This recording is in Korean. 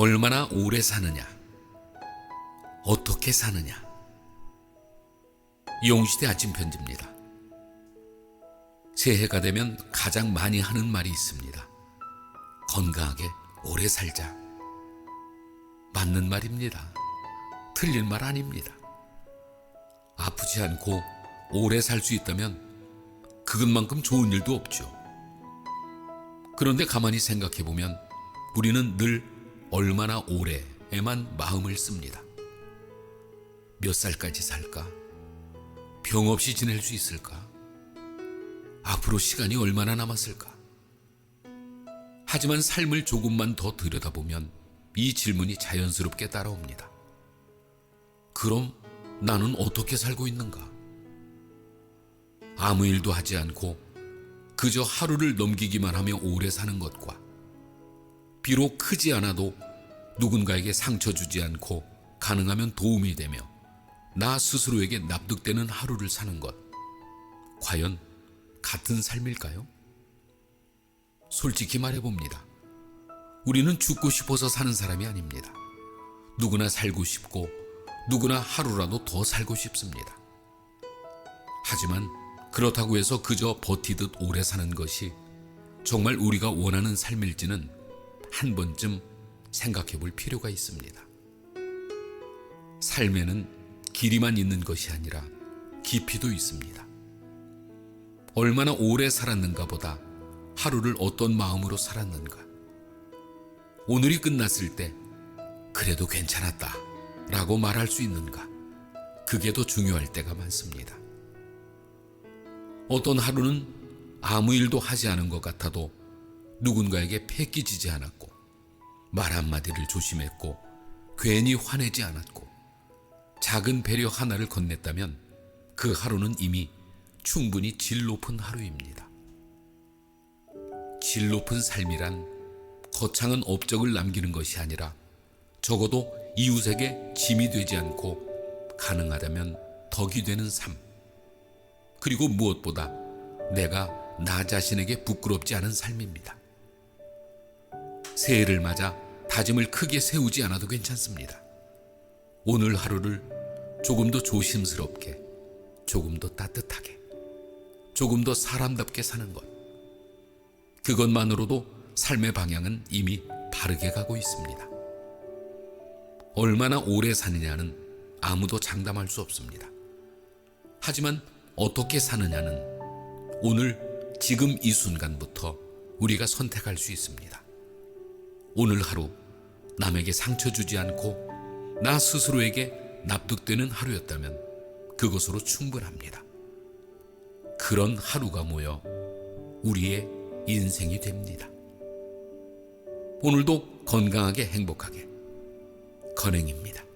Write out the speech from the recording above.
얼마나 오래 사느냐, 어떻게 사느냐. 용시대 아침 편지입니다. 새해가 되면 가장 많이 하는 말이 있습니다. 건강하게 오래 살자. 맞는 말입니다. 틀린 말 아닙니다. 아프지 않고 오래 살 수 있다면 그것만큼 좋은 일도 없죠. 그런데 가만히 생각해 보면 우리는 늘 얼마나 오래에만 마음을 씁니다. 몇 살까지 살까? 병 없이 지낼 수 있을까? 앞으로 시간이 얼마나 남았을까? 하지만 삶을 조금만 더 들여다보면 이 질문이 자연스럽게 따라옵니다. 그럼 나는 어떻게 살고 있는가? 아무 일도 하지 않고 그저 하루를 넘기기만 하며 오래 사는 것과 비록 크지 않아도 누군가에게 상처 주지 않고 가능하면 도움이 되며 나 스스로에게 납득되는 하루를 사는 것 과연 같은 삶일까요? 솔직히 말해봅니다. 우리는 죽고 싶어서 사는 사람이 아닙니다. 누구나 살고 싶고 누구나 하루라도 더 살고 싶습니다. 하지만 그렇다고 해서 그저 버티듯 오래 사는 것이 정말 우리가 원하는 삶일지는 한 번쯤 생각해 볼 필요가 있습니다. 삶에는 길이만 있는 것이 아니라 깊이도 있습니다. 얼마나 오래 살았는가 보다 하루를 어떤 마음으로 살았는가. 오늘이 끝났을 때 그래도 괜찮았다 라고 말할 수 있는가. 그게 더 중요할 때가 많습니다. 어떤 하루는 아무 일도 하지 않은 것 같아도 누군가에게 패기지지 않았고 말 한마디를 조심했고 괜히 화내지 않았고 작은 배려 하나를 건넸다면 그 하루는 이미 충분히 질 높은 하루입니다. 질 높은 삶이란 거창한 업적을 남기는 것이 아니라 적어도 이웃에게 짐이 되지 않고 가능하다면 덕이 되는 삶. 그리고 무엇보다 내가 나 자신에게 부끄럽지 않은 삶입니다. 새해를 맞아 다짐을 크게 세우지 않아도 괜찮습니다. 오늘 하루를 조금 더 조심스럽게, 조금 더 따뜻하게, 조금 더 사람답게 사는 것. 그것만으로도 삶의 방향은 이미 바르게 가고 있습니다. 얼마나 오래 사느냐는 아무도 장담할 수 없습니다. 하지만 어떻게 사느냐는 오늘 지금 이 순간부터 우리가 선택할 수 있습니다. 오늘 하루 남에게 상처 주지 않고 나 스스로에게 납득되는 하루였다면 그것으로 충분합니다. 그런 하루가 모여 우리의 인생이 됩니다. 오늘도 건강하게 행복하게 건행입니다.